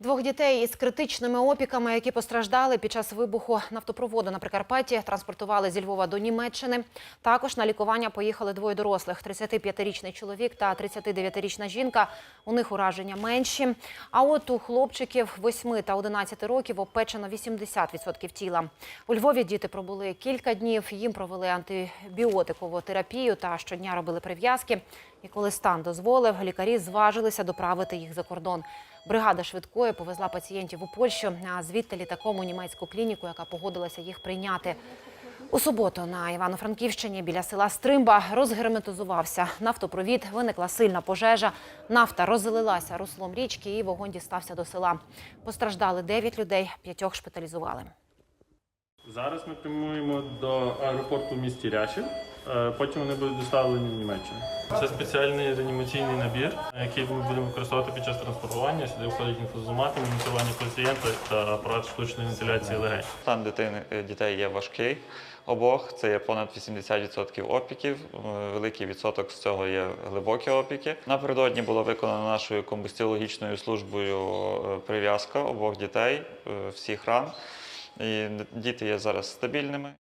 Двох дітей із критичними опіками, які постраждали під час вибуху нафтопроводу на Прикарпатті, транспортували зі Львова до Німеччини. Також на лікування поїхали двоє дорослих: 35-річний чоловік та 39-річна жінка. У них ураження менші. А от у хлопчиків 8 та 11 років опечено 80% тіла. У Львові діти пробули кілька днів. Їм провели антибіотикову терапію та щодня робили прив'язки. І коли стан дозволив, лікарі зважилися доправити їх за кордон. Бригада швидкої повезла пацієнтів у Польщу, а звідти літаком у німецьку клініку, яка погодилася їх прийняти. У суботу на Івано-Франківщині біля села Стримба розгерметизувався нафтопровід, виникла сильна пожежа. Нафта розлилася руслом річки і вогонь дістався до села. Постраждали 9 людей, п'ятьох шпиталізували. Зараз ми прямуємо до аеропорту в місті Ряшів. Е, Потім вони будуть доставлені в Німеччину. Це спеціальний реанімаційний набір, який ми будемо використовувати під час транспортування. Сюди входять інфузомати, моніторування пацієнта та апарат штучної вентиляції легень. Стан дитини е, дітей є важкий. Обох це є понад 80% опіків. Е, Великий відсоток з цього є глибокі опіки. Напередодні була виконана нашою комбустіологічною службою прив'язка обох дітей, всіх ран. І діти є зараз стабільними.